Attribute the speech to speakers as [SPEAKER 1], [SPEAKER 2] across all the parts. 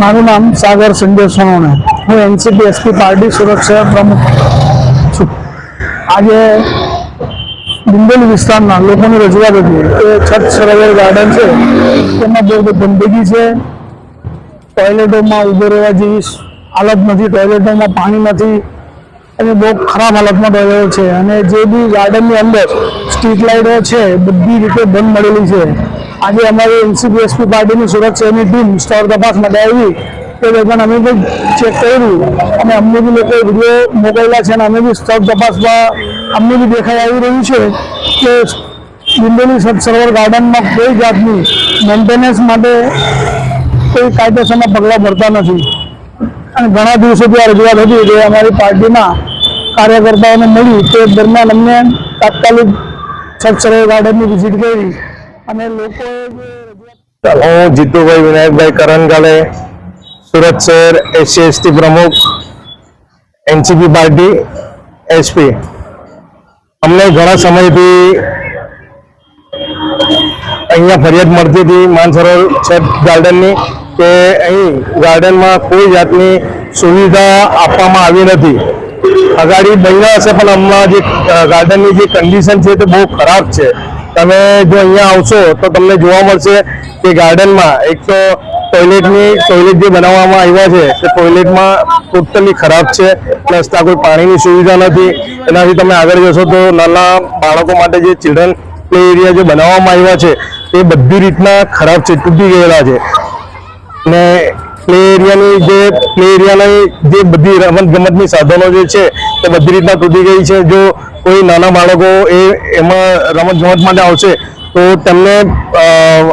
[SPEAKER 1] મારું નામ સાગર સંજય સોનોને હું એનસીપી એસપી પાર્ટી સુરક્ષા પ્રમુખ છું. આજે બિંદોલી વિસ્તારના લોકોની રજૂઆત હતી. એ છત સરોવર ગાર્ડન છે. તેમાં બહુ બધી ગંદકી છે. ટોયલેટોમાં ઊભો રહેવા જેવી હાલત નથી. ટોયલેટોમાં પાણી નથી. અને બહુ ખરાબ હાલતમાં ટોયલેટ છે. અને જે બી ગાર્ડનની અંદર સ્ટ્રીટ લાઇટો છે બધી રીતે બંધ મળેલી છે. આજે અમારી એનસીબીએસપી પાર્ટીની સુરત શહેરની ટીમ સ્થળ તપાસ માટે આવી. તે દરમિયાન અમે બી ચેક કર્યું. અને અમને બી લોકોએ વીડિયો મોકલેલા છે અને અમે બી સ્થળ તપાસમાં અમને બી દેખાઈ આવી રહ્યું છે કે સબ સરોવર ગાર્ડનમાં કોઈ જાતની મેન્ટેનન્સ માટે કોઈ કાયદેસરના પગલાં ભરતા નથી. અને ઘણા દિવસોથી આ રજૂઆત હતી કે અમારી પાર્ટીના કાર્યકર્તાઓને મળી. તે દરમિયાન અમને તાત્કાલિક સરોવર ગાર્ડનની વિઝિટ કરી. અને લોકોએ
[SPEAKER 2] હું જીતુભાઈ, વિનાયકભાઈ કરણગાલે સુરત શહેર એસસી એસટી પ્રમુખ, એનસીપી પાર્ટી, એસપી. અમને ઘણા સમયથી અહીંયા ફરિયાદ મળતી હતી માનસરોવર છત ગાર્ડનની કે અહીં ગાર્ડનમાં કોઈ જાતની સુવિધા આપવામાં આવી નથી. અગાડી બન્યા હશે, પણ હમણાં જે ગાર્ડનની જે કન્ડિશન છે તે બહુ ખરાબ છે. તમે જો અહીંયા આવશો તો તમને જોવા મળશે કે ગાર્ડનમાં એક તો ટોયલેટની ટોયલેટ જે બનાવવામાં આવ્યા છે, તે ટોયલેટમાં ટોટલી ખરાબ છે પ્લસ ત્યાં કોઈ પાણીની સુવિધા નથી. એનાથી તમે આગળ જશો તો નાના બાળકો માટે જે ચિલ્ડ્રન પ્લે એરિયા જે બનાવવામાં આવ્યા છે, તે બધી રીતના ખરાબ છે, તૂટી ગયેલા છે. ને પ્લે એરિયાની જે પ્લે એરિયાની જે બધી રમત ગમતની સાધનો જે છે તે બધી રીતના તૂટી ગઈ છે. જો કોઈ નાના બાળકો એ એમાં રમત ગમત માટે આવશે, તો તેમને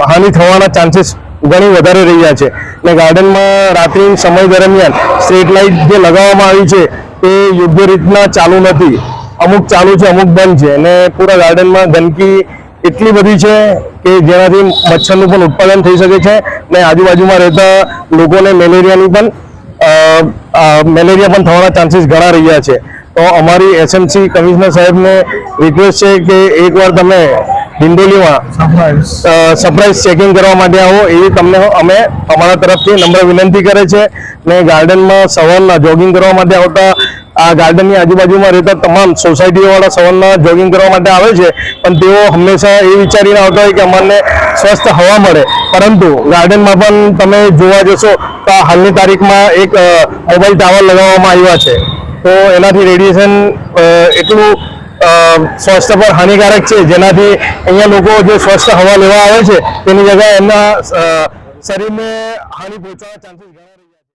[SPEAKER 2] હાનિ થવાના ચાન્સીસ ઘણી વધારે રહ્યા છે. ને ગાર્ડનમાં રાત્રિ સમય દરમિયાન સ્ટ્રીટ લાઇટ જે લગાવવામાં આવી છે, તે યોગ્ય રીતના ચાલુ નથી. અમુક ચાલુ છે, અમુક બંધ છે. અને પૂરા ગાર્ડનમાં ગંદકી એટલી બધી છે કે જેનાથી મચ્છરનું પણ ઉત્પાદન થઈ શકે છે. ને આજુબાજુમાં રહેતા લોકોને મેલેરિયાની પણ મેલેરિયા પણ થવાના ચાન્સીસ ઘણા રહ્યા છે. તો અમારી એસએમસી કમિશનર સાહેબને રિક્વેસ્ટ છે કે એકવાર તમે ડિંડોલીમાં સરપ્રાઇઝ ચેકિંગ કરવા માટે આવો. એવી તમને અમે અમારા તરફથી નમ્ર વિનંતી કરે છે ને ગાર્ડનમાં સવારના જોગિંગ કરવા માટે આવતા આ ગાર્ડનની આજુબાજુમાં રહેતા તમામ સોસાયટીઓવાળા સવારના જોગિંગ કરવા માટે આવે છે. પણ તેઓ હંમેશા એ વિચારીને આવતા હોય કે અમને સ્વસ્થ હવા મળે. પરંતુ ગાર્ડનમાં પણ તમે જોવા જશો તો હાલની તારીખમાં એક મોબાઈલ ટાવર લગાવવામાં આવ્યા છે. તો એનાથી રેડિયેશન એટલું સ્વસ્થ પર હાનિકારક છે. જેનાથી અહીંયા લોકો જે સ્વસ્થ હવા લેવા આવે છે, તેની જગ્યાએ એમના શરીરને હાનિ પહોંચવા ચાન્સીસ